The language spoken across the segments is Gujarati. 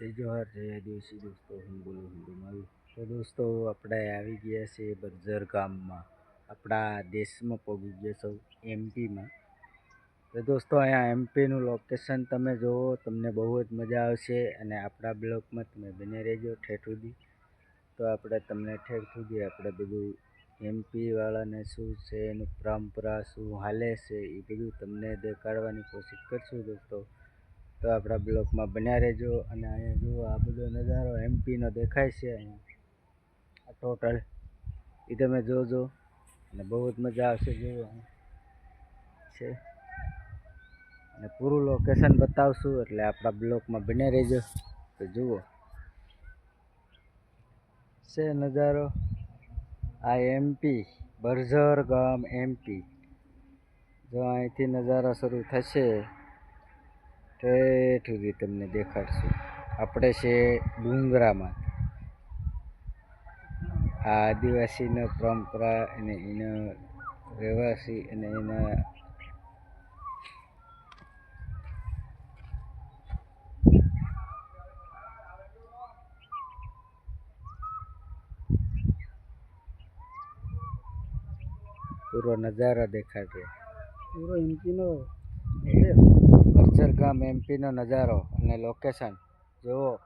જય જોહાર જય દિવસી દોસ્તો, હું બોલું હિન્દુમાં તો દોસ્તો, આપણે આવી ગયા છીએ બરજર ગામમાં. આપણા દેશમાં પહોંચી ગયા સૌ એમપીમાં. તો દોસ્તો, અહીંયા એમપીનું લોકેશન તમે જુઓ તમને બહુ જ મજા આવશે અને આપણા બ્લોકમાં તમે બને રહેજો ઠેઠ સુધી. તો આપણે તમને ઠેઠ સુધી આપણે બધું એમપી વાળાને શું છે, એનું પરંપરા, શું હાલે છે, એ બધું તમને દેખાડવાની કોશિશ કરશું દોસ્તો. તો આપણા બ્લોકમાં બન્યા રહેજો અને અહીંયા જુઓ આ બધો નજારો એમપીનો દેખાય છે અહીંયા. ટોટલ એ તમે જોજો અને બહુ જ મજા આવશે જુઓ છે. અને પૂરું લોકેશન બતાવશું એટલે આપણા બ્લોકમાં બન્યા રહેજો. તો જુઓ. છે નજારો. આ એમપી બરઝર ગામ એમપી જો અહીંથી નજારો શરૂ થશે. ઠેઠ સુધી તમને દેખાડશું. આપણે છે ડુંગરામાં. આ આદિવાસીનો પરંપરા અને એનો રહેવાસી અને એના પૂરો નજારો દેખાડ્યો. પૂરો એમપીનો ગામ એમપીનો નજારો અને લોકેશન જુઓ.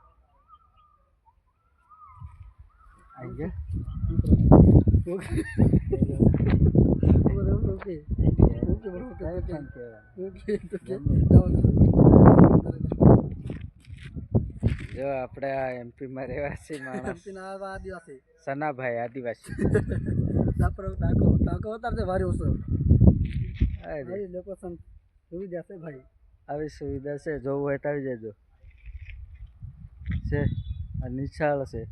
જો આપણે આ એમપીમાં રહેવાસી માણસ. આદિવાસી સનાભાઈ આદિવાસી. ટાંકો ટાકો ઉતારશે ભારી ઓછો. લોકેશન સુવિધા છે ભાઈ. આવી સુવિધા છે. જોવું હોય તો આવી જજો. છે. આ નિશાળ છે.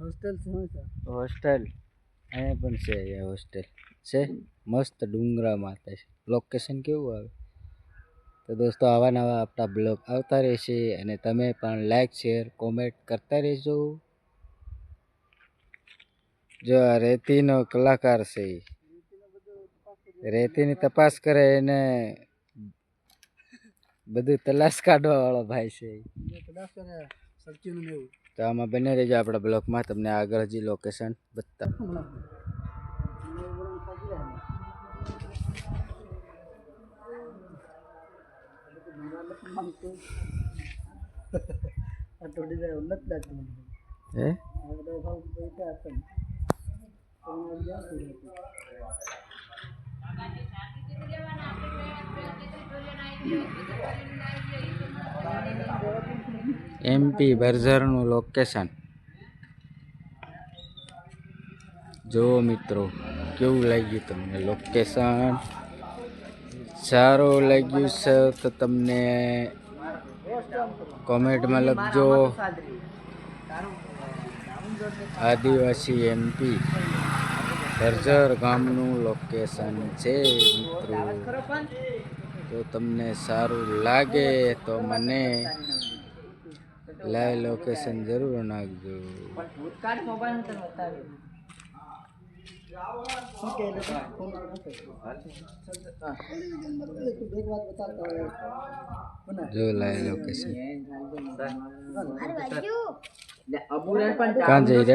હોસ્ટેલ શું છે હોસ્ટેલ. અહીંયા પણ છે અહીંયા હોસ્ટેલ. છે. મસ્ત ડુંગરામાં છે. લોકેશન કેવું આવે? તો દોસ્તો આવા નવા આપણા બ્લોગ આવતા રહેશે અને તમે પણ લાઈક શેર કોમેન્ટ કરતા રહેજો. જો આ રેતીનો કલાકાર છે રેતીની તપાસ કરે એને બધું તલાશ કાઢવા વાળો ભાઈ છે તો આમાં બને રહેજો આપણા બ્લોકમાં તમને આગળ હજી લોકેશન બતા આ એમપી બર્ઝરનું લોકેશન જુઓ મિત્રો, કેવું લાગ્યું તમને લોકેશન સારું લાગ્યું છે, તો તમને કોમેન્ટમાં લખજો. આદિવાસી એમપી બર્ઝર ગામનું લોકેશન છે, મિત્રો. જો તમને સારું લાગે તો મને લાઈવ લોકેશન જરૂર નાખજો. જો લાઈવ લોકેશન કાં જઈ રે?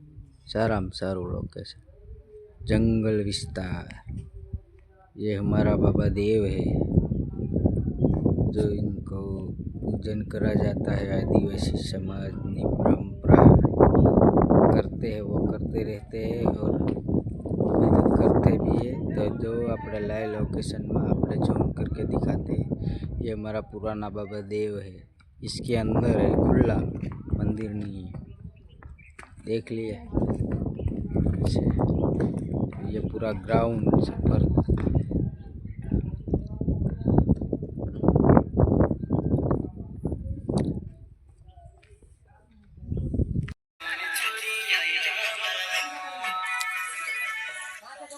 સારામાં સારું લોકેશન जंगल विस्तार ये हमारा बाबा देव है जो इनको पूजन करा जाता है आदिवासी समाज ની परंपरा करते हैं वो करते रहते हैं और अभी तक करते भी है तो जो अपने लाइव लोकेशन में अपने जूम करके दिखाते हैं ये हमारा पुराना बाबा देव है इसके अंदर है खुला मंदिर नहीं है देख लिए ये पूरा ग्राउंड सफर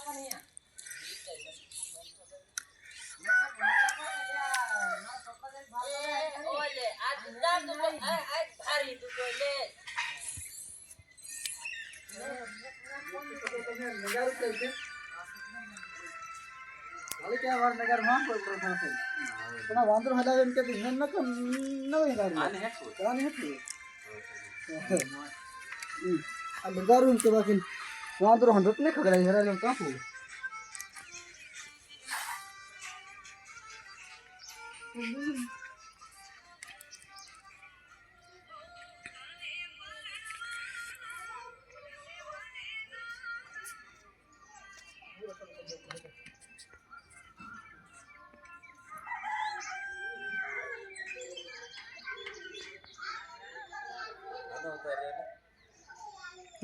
Olha, છે પણ આ વાંદરો હલાવે એમ કે તું ન નગારું કે બાકી વાંદરો હંડત ને ખગડાય હેરા કાપું.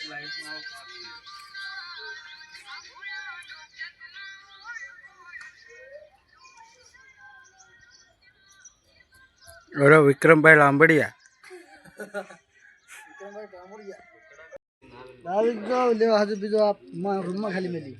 નહીં ગયા અરે વિક્રમભાઈ લાંબડિયા. વિક્રમભાઈ લાંબડિયા આવી ગયો લેવા હજુ બીજો આ રૂમમાં ખાલી મેલી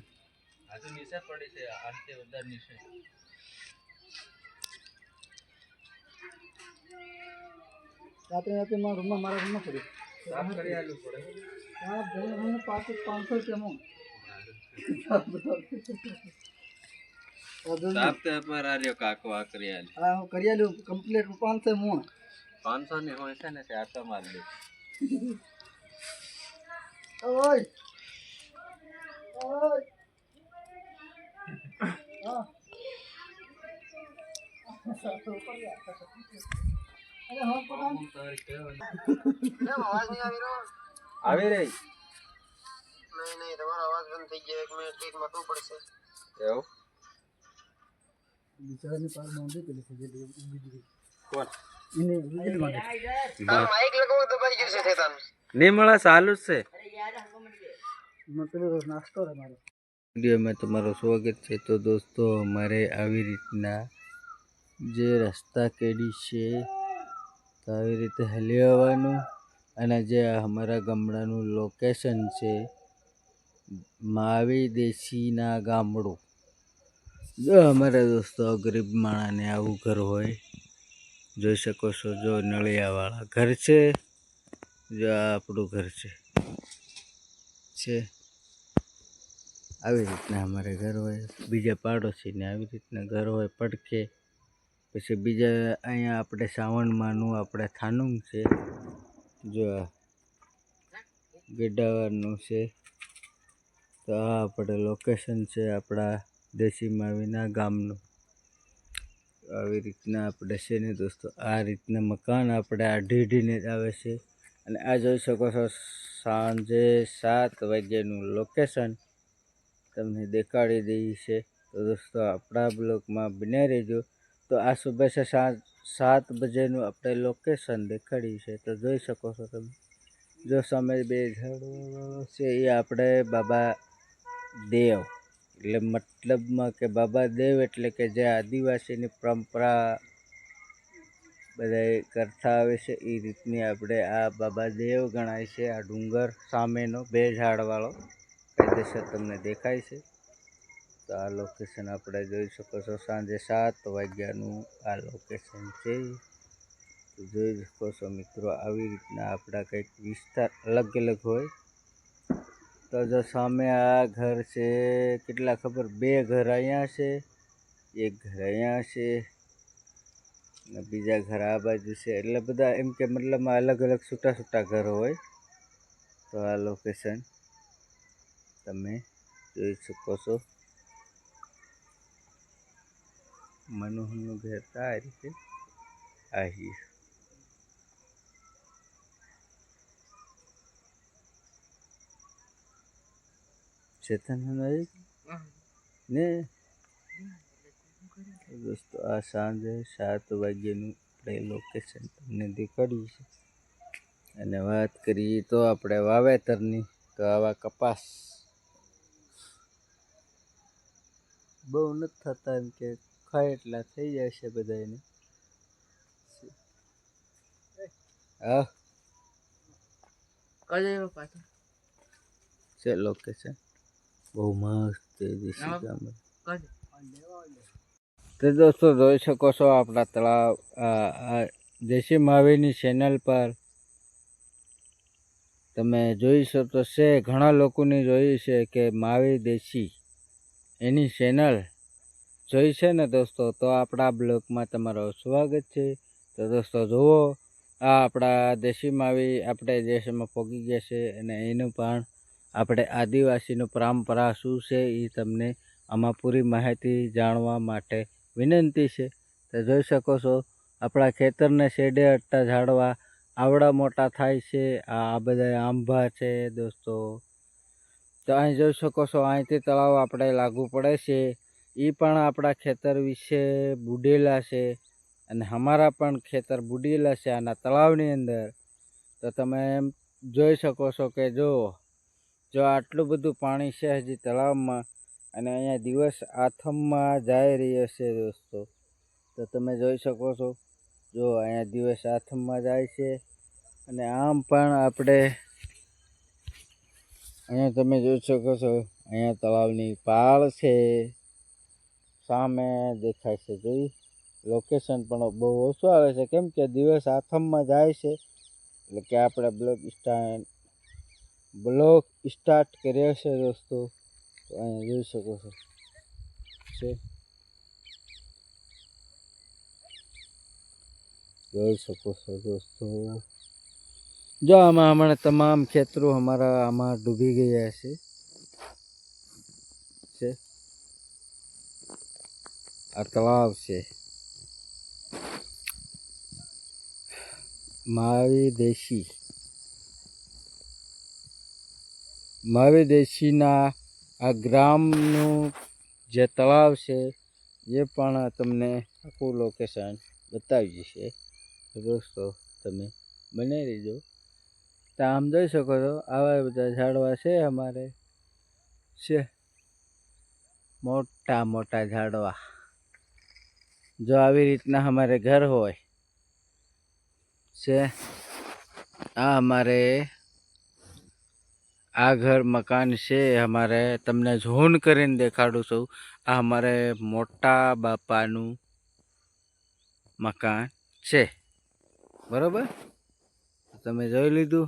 રાત્રે રાત્રે મારા રૂમમાં મારા રૂમમાં પડ્યું હા ભાઈ મને પાંચસો પાંચસો રૂપિયામાં વધુ નહીં. તો પર આર્યો કાકો આ કરી આલી હા હું કરી આલ્યું કમ્પ્લીટ પાંચસો મોં પાંચસો ને હોય છે ને ચારસો માર દે ઓય. ઓય. હા હા. આવી રહી? નહીં નહીં તમારો અવાજ બંધ થઈ ગયો. એક મિનિટ કંઈક મટવું પડશે. એવું? બિચારાની પાસે માંડી પેલી છે જે બીજી કોણ? એને વીજળી માંડી માઇક લગાવો તો ભાઈ ગીરશે થેતાન નહીં મળે ચાલુ જ છે. મેં નાસ્તો રે મારો. વિડીયોમાં તમારું સ્વાગત છે. તો દોસ્તો અમારે આવી રીતના જે રસ્તા કેડી છે તો આવી રીતે હલી આવવાનું. અને જે અમારા ગામડાનું લોકેશન છે માવી દેશીના ગામડું. જો અમારા દોસ્તો ગરીબ માણાને આવું ઘર હોય, જોઈ શકો છો જો નળિયાવાળા ઘર છે, જો આ આપણું ઘર છે. છે. આવી રીતના અમારે ઘર હોય. બીજા પાડોશીને આવી રીતના ઘર હોય, પડખે. પછી બીજા અહીંયા આપણે શ્રાવણમાંનું આપણે થાનું છે. જો ગેડાવાનું છે. તો આ આપણે લોકેશન છે આપણા દેશી માવીના ગામનું. આવી રીતના આપણે છે ને દોસ્તો, આ રીતના મકાન આપણે આ ઢીઢીને જ આવે છે. અને આ જોઈ શકો છો, સાંજે સાત વાગ્યાનું લોકેશન તમને દેખાડી દઈએ છે. તો દોસ્તો, આપણા બ્લોગમાં બને રહેજો. તો આ સુબહ છે સાત સાત બજેનું આપણે લોકેશન દેખાડ્યું છે. તો જોઈ શકો છો તમે. જો સામે બે ઝાડો છે, એ આપણે બાબા દેવ. એટલે મતલબમાં કે બાબા દેવ એટલે કે જે આદિવાસીની પરંપરા બધા કરતા આવે છે, એ રીતની આપણે આ બાબા દેવ ગણાય છે. આ ડુંગર સામેનો બે ઝાડવાળો કાયદેસર તમને દેખાય છે. તો આ લોકેશન આપણે જોઈ શકો છો સાંજે સાત વાગ્યાનું આ લોકેશન છે. જોઈ શકો છો મિત્રો, આવી રીતના આપણા કંઈક વિસ્તાર અલગ અલગ હોય. તો જો સામે આ ઘર છે, કેટલા ખબર? બે ઘર અહીંયા છે, એક ઘર અહીંયા છે, અને બીજા ઘર આ બાજુ છે. એટલે બધા એમ કે મતલબમાં અલગ અલગ છૂટા છૂટા ઘર હોય. તો આ લોકેશન તમે જોઈ શકો છો. મનોહરનું ઘર તો આ રીતે આવી ચેતન ને? દોસ્તો, આ સાંજે સાત વાગ્યાનું આપણે લોકેશન તમને દેખાડ્યું છે અને વાત કરીએ તો આપણે વાવેતરની, તો આવા કપાસ. બહુ નથી થતા એમ કે ખાય એટલા થઈ જાય છે બધાને હા. છે લોકેશન બહુ મસ્ત દેશી ગામડું. તો દોસ્તો જોઈ શકો છો આપણા તળાવ દેશી માવીની ચેનલ પર. તમે જોઈ શકો છે ઘણા લોકોની જોઈ છે કે માવી દેશી એની ચેનલ જોઈ છે ને દોસ્તો? તો આપણા બ્લોગમાં તમારું સ્વાગત છે. તો દોસ્તો, જુઓ, આ આપણા દેશી માવી આપણે દેશમાં પોગી ગયા છે અને એનું પણ આપણે આદિવાસીનું પરંપરા શું છે એ તમને આમાં પૂરી માહિતી જાણવા માટે વિનંતી છે. તો જોઈ શકો છો, આપણા ખેતરને શેડે અટતા ઝાડવા આવડા મોટા થાય છે. આ બધા આંબા છે દોસ્તો. તો અહીં જોઈ શકો છો, અહીંથી તળાવ આપણે લાગુ પડે છે. એ પણ આપણા ખેતર વિશે બુડેલા છે અને અમારા પણ ખેતર બુડેલા છે આના તળાવની અંદર. તો તમે એમ જોઈ શકો છો કે જો જો આટલું બધું પાણી છે હજી તળાવમાં અને અહીંયા દિવસ આથમમાં જઈ રહ્યો છે દોસ્તો. તો તમે જોઈ શકો છો, જો અહીંયા દિવસ આથમમાં જાય છે અને આમ પણ આપણે અહીંયા તમે જોઈ શકો છો, અહીંયા તળાવની પાળ છે. સામે દેખાય છે. જોઈ લોકેશન પણ બહુ ઓછું આવે છે. કેમ કે દિવસ આથમમાં જાય છે. એટલે કે આપણે બ્લોક સ્ટાર્ટ બ્લોક સ્ટાર્ટ કર્યો છે દોસ્તો. તો અહીંયા જોઈ શકો છો. છે. જોઈ શકો છો દોસ્તો. જો, આમાં હમણાં તમામ ખેતરો અમારા આમાં ડૂબી ગયા છે. છે. આ તળાવ છે માવી દેશી માવી દેશીના આ ગ્રામનું જે તળાવ છે એ પણ તમને આખું લોકેશન બતાવી છે દોસ્તો તમે બની રહીજો તો આમ જોઈ શકો છો આવા બધા ઝાડવા છે અમારે છે મોટા મોટા ઝાડવા જો આવી રીતના અમારે ઘર હોય, છે, આ અમારે આ ઘર મકાન છે, અમારે તમને ઝોન કરીને દેખાડું છું. આ અમારે મોટા બાપાનું મકાન છે. બરાબર? તમે જોઈ લીધું?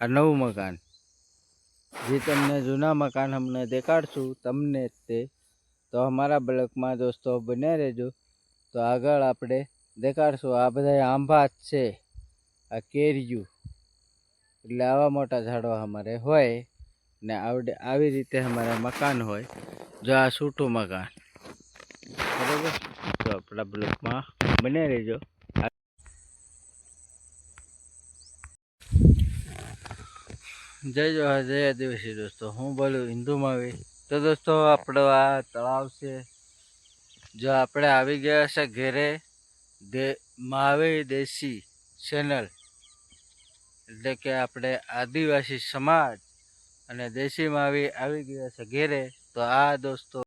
આ નવું મકાન. જે તમને જૂના મકાન અમને દેખાડશું, તમને તે તો અમારા બ્લોકમાં દોસ્તો બન્યા રહેજો. તો આગળ આપણે દેખાડશું. આ બધા આંબા જ છે. આ કેરિયું એટલે આવા મોટા ઝાડવા અમારે હોય ને આવડે આવી રીતે અમારે મકાન હોય. જો આ છૂટું મકાન. બરાબર? તો આપણા બ્લોકમાં બને રહેજો. જય જોહાર, જય આદિવાસી દોસ્તો. હું બોલું હિન્દુમાં આવી તો દોસ્તો, આપણો આ તળાવ છે. જો આપણે આવી ગયા છે ઘેરે, દે માવી દેશી ચેનલ એટલે કે આપણે આદિવાસી સમાજ અને દેશી માવી આવી ગયા છે ઘેરે, તો આ દોસ્તો